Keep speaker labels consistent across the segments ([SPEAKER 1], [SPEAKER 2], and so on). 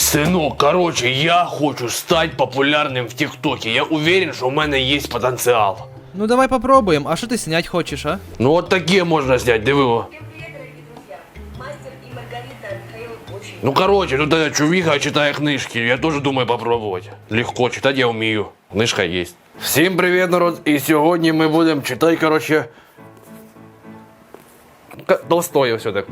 [SPEAKER 1] Сынок, короче, я хочу стать популярным в ТикТоке. Я уверен, что у меня есть потенциал.
[SPEAKER 2] Ну давай попробуємо. А що ти снять хочеш, а?
[SPEAKER 1] Ну вот такие можно снять, диви.
[SPEAKER 3] Михаил очень
[SPEAKER 1] Ну короче, тут эта чувиха читает книжки. Я тоже думаю попробовать. Легко, читать я умею. Книжка есть. Всем привет, народ. И сегодня мы будем читать, короче... К- Толстое все так.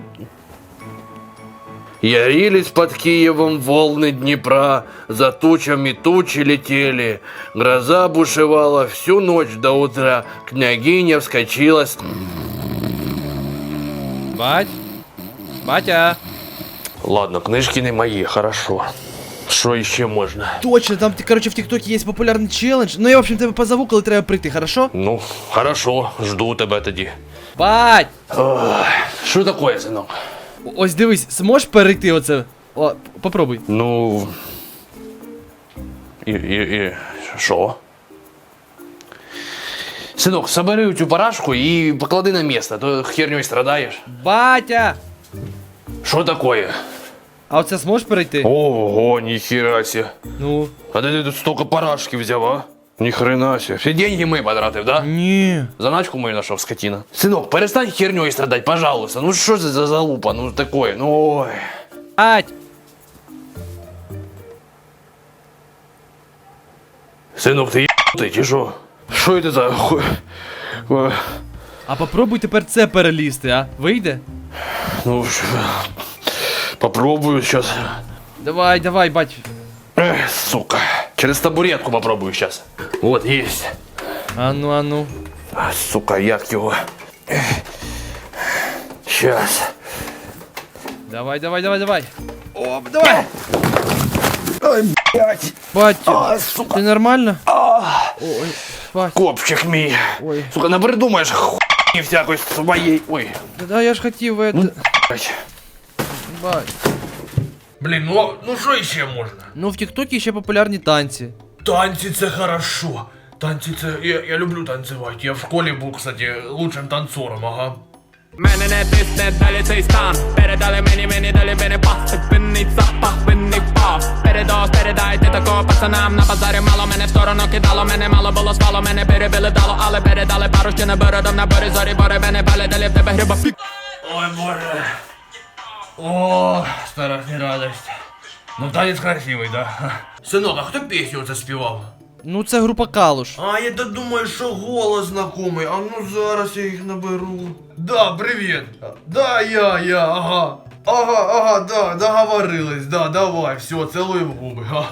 [SPEAKER 1] Ярились под Киевом волны Днепра, за тучами тучи летели. Гроза бушевала всю ночь до утра, княгиня вскочила с...
[SPEAKER 2] Бать. Батя.
[SPEAKER 1] Ладно, книжки не мои, хорошо. Что еще можно?
[SPEAKER 2] Точно, там, короче, в ТикТоке є популярний челендж. Ну я, в общем, тебе позову, коли треба прийти, хорошо?
[SPEAKER 1] Ну, хорошо, жду тебе тоді.
[SPEAKER 2] Бать!
[SPEAKER 1] Що таке, синок?
[SPEAKER 2] Ось дивись, зможеш перейти оце? О, попробуй.
[SPEAKER 1] Ну. І, і, і що? Синок, собери цю парашку і поклади на місце, то херню страдаєш.
[SPEAKER 2] Батя!
[SPEAKER 1] Що таке?
[SPEAKER 2] А оце зможеш перейти?
[SPEAKER 1] Ого, ніхера себе.
[SPEAKER 2] Ну.
[SPEAKER 1] А де ти тут стільки парашки взяв, а? Ніхрена себе. Всі деньги ми потратив, да?
[SPEAKER 2] Ні.
[SPEAKER 1] Заначку мою нашел, скотина. Сынок, перестань херней страдать, пожалуйста. Ну что за за залупа, ну такое, ну ой.
[SPEAKER 2] Бать!
[SPEAKER 1] Сынок, ты ебанутый, чи що? Що это за хуй? Ой,
[SPEAKER 2] А попробуй тепер це перелізти, а? Вийде?
[SPEAKER 1] Ну, ш- попробую сейчас.
[SPEAKER 2] Давай, давай, бать.
[SPEAKER 1] Эх, сука. Через табуретку попробую сейчас. Вот, есть.
[SPEAKER 2] А ну, а ну.
[SPEAKER 1] А, сука, як його. Сейчас.
[SPEAKER 2] Давай, давай, давай, давай. Оп, давай!
[SPEAKER 1] Ой, блядь.
[SPEAKER 2] Бать,
[SPEAKER 1] А, сука.
[SPEAKER 2] ти нормально? Ой, бать.
[SPEAKER 1] Копчик мій.
[SPEAKER 2] Ой.
[SPEAKER 1] Сука, напридумаєш хуйні всякої своєї. Ой.
[SPEAKER 2] Да я ж хотів это.
[SPEAKER 1] блядь.
[SPEAKER 2] Бать.
[SPEAKER 1] Блін, ну, ну що ще можна?
[SPEAKER 2] Ну в ТикТоке ще популярні танці.
[SPEAKER 1] Танці це хорошо. Танці це. Я, я люблю танцювати. Я в школі був, кстати, лучшим танцором, ага.
[SPEAKER 4] Мене не тисне далі цей стан Передали мені, мені далі мене пас Спинний запах, винний впав Передос, передайте такого пацанам На базарі мало мене в сторону кидало Мене мало було спало, мене перебили дало Але передали пару ще не бородом на борі зорі Бори мене пали, далі в тебе гриба пік
[SPEAKER 1] Ой, боже. О, страшная радость. Ну, танец красивый, да. Синок, а хто пісню це співав?
[SPEAKER 2] Ну це група Калуш.
[SPEAKER 1] А, я думаю, що голос знакомий. А ну зараз я їх наберу. Да, привіт. Да, я, я, ага. Ага, ага, да, договорились, да, давай, все, целуй в губи, га.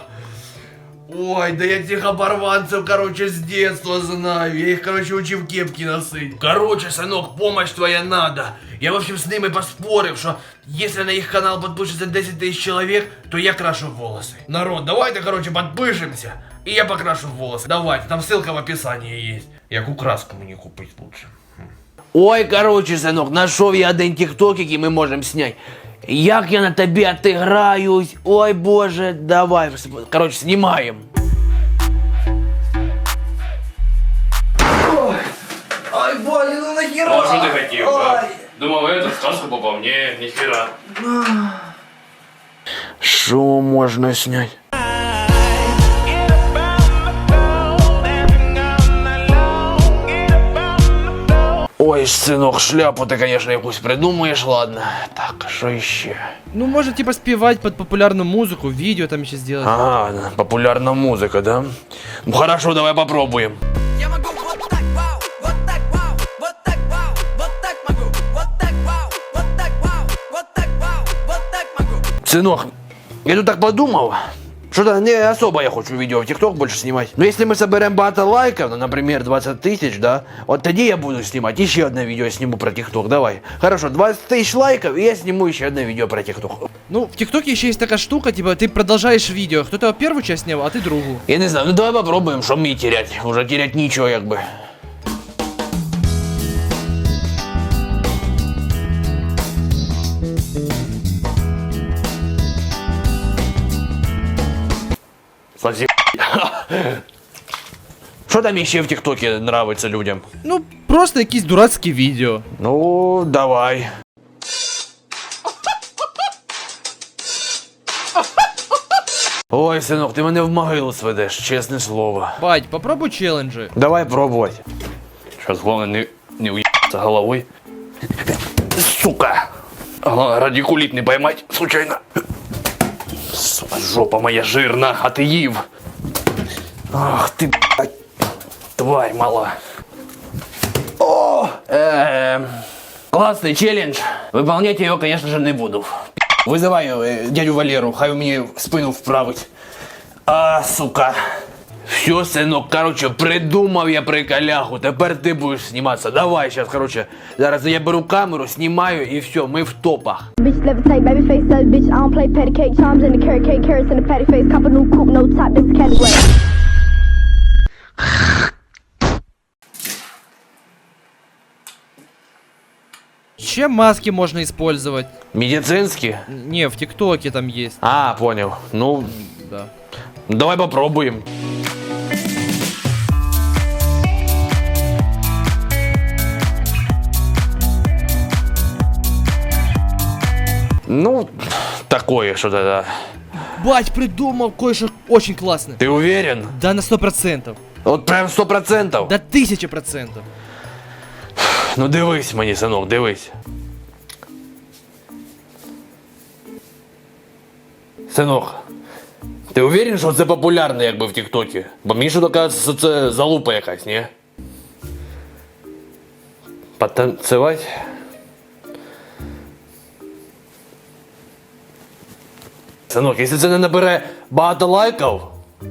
[SPEAKER 1] Ой, да я этих оборванцев, короче, с детства знаю. Я их, короче, учив кепки носить. Короче, сынок, помощь твоя надо. Я, в общем, с ними поспорив, что если на их канал подпишется 10 тысяч человек, то я крашу волосы. Народ, давайте, короче, подпишемся. И я покрашу волосы. Давайте, там ссылка в описании есть. Як украску мені купить лучше. Ой, короче, синок, нашов я один тікток, який ми можемо зняти. Як я на тобі отиграюсь. Ой, боже, давай. Короче, знімаємо. Ой, боже, ну нахера?
[SPEAKER 5] А что ты хотел, да? Думал, это сказку попал? Не, нихера.
[SPEAKER 1] Що можна зняти? Ой, синок, шляпу ти, конечно, якусь придумаєш, ладно. Так, що ще?
[SPEAKER 2] Ну може типа співати під популярну музику, відео там ще зробити.
[SPEAKER 1] Ага, популярна музика, да? Ну хорошо, давай попробуем.
[SPEAKER 6] Я могу вот так, вау, вот так, вау, вот так, вау, вот так могу, вот так, вау, вот так, вау, вот так, вау, вот так могу.
[SPEAKER 1] Сынок, я тут так подумал, что-то не особо я хочу видео в ТикТок больше снимать. Но если мы соберем бата лайков, ну, например, 20 тысяч, да, вот тогда я буду снимать. Еще одно видео сниму про ТикТок, давай. Хорошо, 20 тысяч лайков, и я сниму еще одно видео про ТикТок.
[SPEAKER 2] Ну, в ТикТоке ще є така штука, типа ти продовжаєш відео. Хто-то першу часть сняв, а ти другу.
[SPEAKER 1] Я не знаю, ну давай попробуем, что мне терять. Уже терять ничего, как бы. Совсем. Что там еще в ТикТоке нравится людям?
[SPEAKER 2] Ну, просто якісь дурацькі відео.
[SPEAKER 1] Ну, давай. Ой, синок, ти мене в могилу сведеш, чесне слово.
[SPEAKER 2] Бать, попробуй челленджи.
[SPEAKER 1] Давай пробувати. Сейчас головне не, не уїбаться головой. Сука! Главное, радикулит не поймать случайно. Сука, жопа моя жирна, а ти їв. Ах блядь, тварь мала. О! Эм, классный челлендж. Выполнять его, конечно же, не буду. Вызываю э, дядю Валеру, хай мне спину вправить. А, сука. Все, синок, короче, придумав я приколяху. Тепер ти будеш зніматися. Давай зараз, короче. Зараз я беру камеру, знімаю і все, ми в топах.
[SPEAKER 7] Bitch levitate, baby face that bitch. I don't play patty cake, charms in the carrot cake, carrots in the patty face. Cop a new coupe, no top, this is Cali way.
[SPEAKER 2] Чем маски можно использовать?
[SPEAKER 1] Медицинські?
[SPEAKER 2] Не, в ТикТоке там есть.
[SPEAKER 1] А, понял. Ну,
[SPEAKER 2] Да.
[SPEAKER 1] давай попробуємо. Ну, такое что-то, да.
[SPEAKER 2] Бать, придумал кое-что очень классное.
[SPEAKER 1] Ты уверен?
[SPEAKER 2] Да на сто процентов.
[SPEAKER 1] От прям сто процентов?
[SPEAKER 2] Да тысяча процентов.
[SPEAKER 1] Ну дивись мені, синок, дивись. Синок, ти уверен, що це популярно якби в Тіктокі? Бо мені що кажеться, що це залупа якась, ні? Потанцевать? Синок, якщо це не набере багато лайків,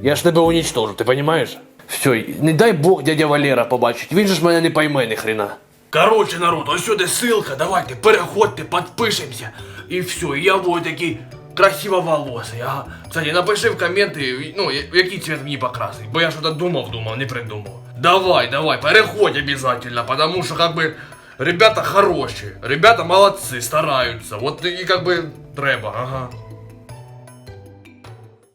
[SPEAKER 1] я ж тебе уничтожу, ти розумієш? Все, не дай Бог дядя Валера побачить, він же ж мене не пойме ні хрена.
[SPEAKER 8] Короче, народ, ось сюди ссылка, давайте, переходьте, підпишемося. І все, і я буду такий красивоволосий, ага. Кстати, напиши в коменти, ну, я- в який цвет мені покрасить, бо я що-то думав, думав, не придумав. Давай, давай, переходь обязательно, потому что, как бы, ребята хороші, ребята молодці, стараються, вот і как бы треба, ага.